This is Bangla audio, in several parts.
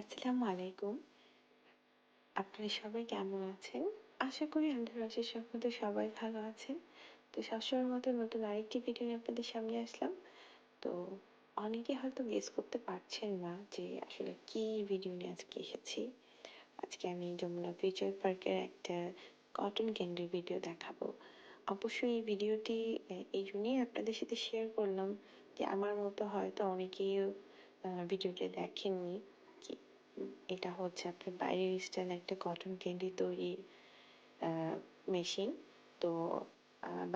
আসসালামু আলাইকুম। আপনারা সবাই কেমন আছেন? আশা করি অশেষ রহমতে সবাই ভালো আছেন। তো সবসময়ের মতো নতুন আরেকটি ভিডিও নিয়ে আপনাদের সামনে আসলাম। তো অনেকে হয়তো গেস করতে পারছেন না যে আসলে কি ভিডিও নিয়ে আজকে এসেছি। আজকে আমি যমুনা ফিউচার পার্কের একটা কটন ক্যান্ডির ভিডিও দেখাবো। অবশ্যই এই ভিডিওটি এই জন্যই আপনাদের সাথে শেয়ার করলাম যে আমার মতো হয়তো অনেকেই ভিডিওটি দেখেননি। এটা হচ্ছে আপনার বাইরের স্টাইল একটা কটন ক্যান্ডি তৈরি মেশিন তো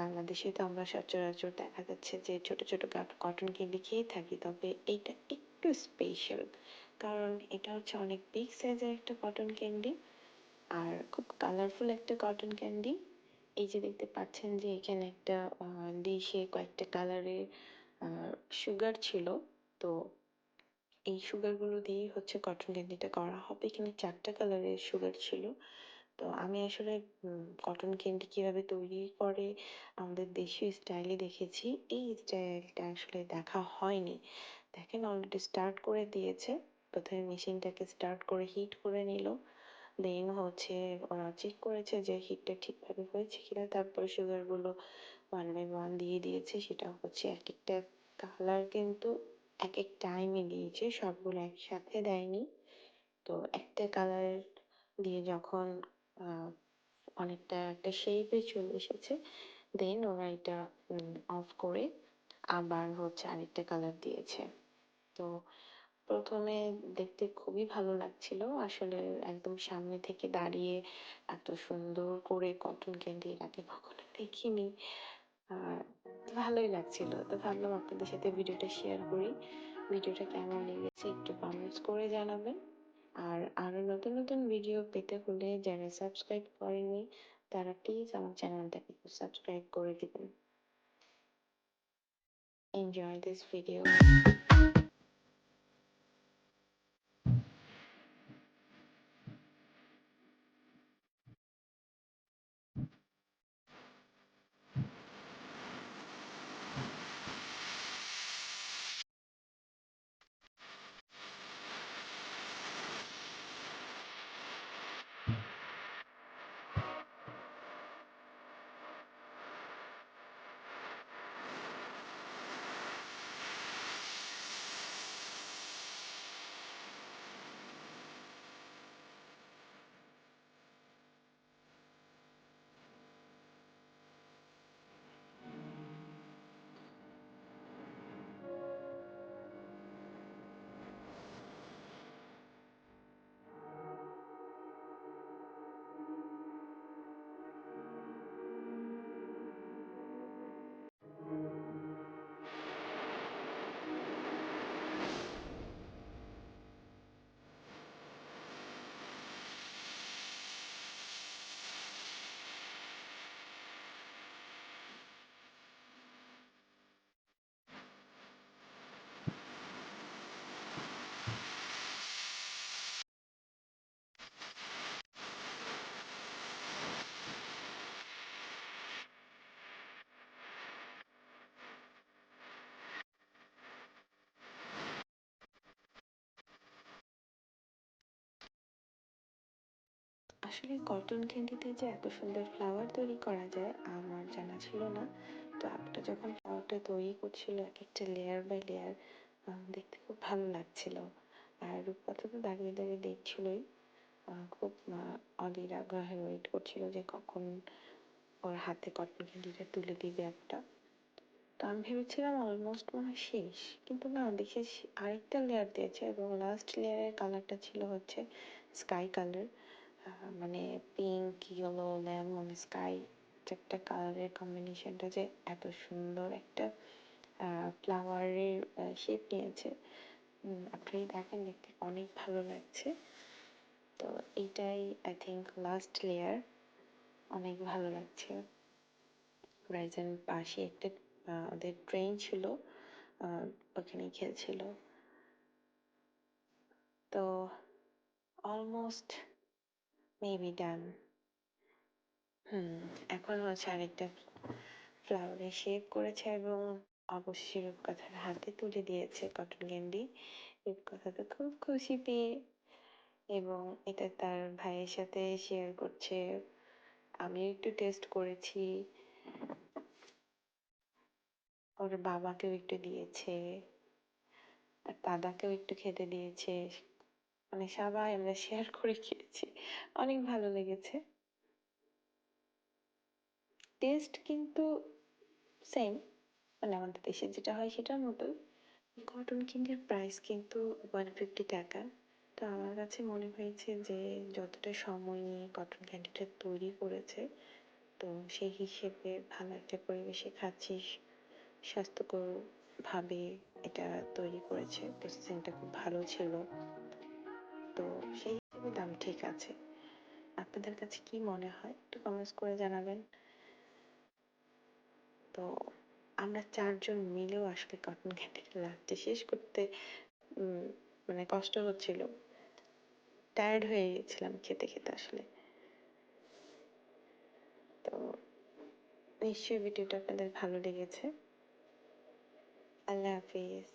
বাংলাদেশে তো আমরা সচরাচর দেখা যাচ্ছে যে ছোট ছোট কটন ক্যান্ডি খেয়ে থাকি, তবে এইটা একটু স্পেশাল কারণ এটা হচ্ছে অনেক বিগ সাইজের একটা কটন ক্যান্ডি আর খুব কালারফুল একটা কটন ক্যান্ডি এই যে দেখতে পাচ্ছেন যে এখানে একটা ডিশে কয়েকটা কালারের সুগার ছিল, তো এই সুগারগুলো দিয়েই হচ্ছে কটন ক্যান্ডিটা করা হবে। এখানে চারটা কালারের সুগার ছিল। তো আমি আসলে কটন ক্যান্ডি কীভাবে তৈরি করে আমাদের দেশীয় স্টাইলে দেখেছি, এই স্টাইলটা আসলে দেখা হয়নি। দেখেন অলরেডি স্টার্ট করে দিয়েছে। প্রথমে মেশিনটাকে স্টার্ট করে হিট করে নিল। দেন হচ্ছে ওরা চেক করেছে যে হিটটা ঠিকভাবে হয়েছে কিনা। তারপরে সুগারগুলো ওয়ান বাই ওয়ান দিয়ে দিয়েছে। সেটা হচ্ছে এক একটা কালার কিন্তু এক এক টাইমে দিয়েছে, সবগুলো একসাথে দেয়নি। তো একটা কালার দিয়ে যখন অনেকটা একটা শেপে চলে এসেছে দেন ওরা এটা অফ করে আবার হচ্ছে আরেকটা কালার দিয়েছে। তো প্রথমে দেখতে খুবই ভালো লাগছিল, আসলে একদম সামনে থেকে দাঁড়িয়ে এত সুন্দর করে কটন ক্যান্ডি আগে কখনো দেখিনি। আর ভালোই লাগছিল। তো ভাবলাম আপনাদের সাথে ভিডিওটা শেয়ার করি। ভিডিওটা কেমন লেগেছে একটু কমেন্টস করে জানাবেন। আর আরও নতুন নতুন ভিডিও পেতে হলে যারা সাবস্ক্রাইব করেনি তারা প্লিজ আমার চ্যানেলটাকে সাবস্ক্রাইব করে দেবেন। Enjoy this video. আসলে কটন ক্যান্ডিতে যে এত সুন্দর ফ্লাওয়ার তৈরি করা যায় আমার জানা ছিল না। তো আপটা যখন ফ্লাওয়ারটা তৈরি করছিল এক একটা লেয়ার বাই লেয়ার দেখতে খুব ভালো লাগছিল। আর রূপকথা তো দাঁড়িয়ে দাঁড়িয়ে দেখছিলই। খুব অধীর আগ্রহে ওয়েট করছিল যে কখন ওর হাতে কটন ক্যান্ডিটা তুলে দিবে একটা। তো আমি ভেবেছিলাম অলমোস্ট মনে হয় শেষ। কিন্তু না, দেখে আরেকটা লেয়ার দিয়েছে এবং লাস্ট লেয়ারের কালারটা ছিল হচ্ছে স্কাই কালার মানে পিঙ্ক ইয়েলো লেমন স্কাই একটা কালারের কম্বিনেশনটা যে এত সুন্দর একটা ফ্লাওয়ারের শেপ নিয়েছে। আপনি দেখেন, দেখতে অনেক ভালো লাগছে। তো এইটাই আই থিঙ্ক লাস্ট লেয়ার অনেক ভালো লাগছে। রাইজেন পাশে একটা ওদের ট্রেন ছিল ওখানে খেলছিল। তো অলমোস্ট মেবি ডান হুম এখন হচ্ছে আরেকটা ফ্লাওয়ারে শেপ করেছে এবং অবশ্যই রূপকথার হাতে তুলে দিয়েছে কটন ক্যান্ডি রূপকথা তো খুব খুশি পেয়ে এবং এটা তার ভাইয়ের সাথে শেয়ার করছে। আমিও একটু টেস্ট করেছি। ওর বাবাকেও একটু দিয়েছে। আর দাদাকেও একটু খেতে দিয়েছে। মানে সবাই আমরা শেয়ার করে খেয়েছি। অনেক ভালো লেগেছে। টেস্ট কিন্তু সেম মানে আমাদের দেশে যেটা হয় সেটার মতোই কটন কিংয়ের প্রাইস কিন্তু ওয়ান ফিফটি টাকা। তো আমার কাছে মনে হয়েছে যে যতটা সময় নিয়ে কটন ক্যান্ডিটা তৈরি করেছে, তো সেই হিসেবে ভালো একটা পরিবেশে খাচ্ছিস স্বাস্থ্যকর ভাবে এটা তৈরি করেছে। প্রসেসিংটা খুব ভালো ছিল। তো সেই হিসেবে দাম ঠিক আছে। আপনাদের কাছে কি মনে হয় একটু কমেন্টস করে জানাবেন। তো আমরা চারজন মিলেও আসলে কটন ক্যান্ডিটা লাস্টে শেষ করতে মানে কষ্ট হচ্ছিল। টায়ার্ড হয়ে গেছিলাম খেতে খেতে আসলে। তো নিশ্চয়ই ভিডিওটা আপনাদের ভালো লেগেছে। আল্লাহ হাফিজ।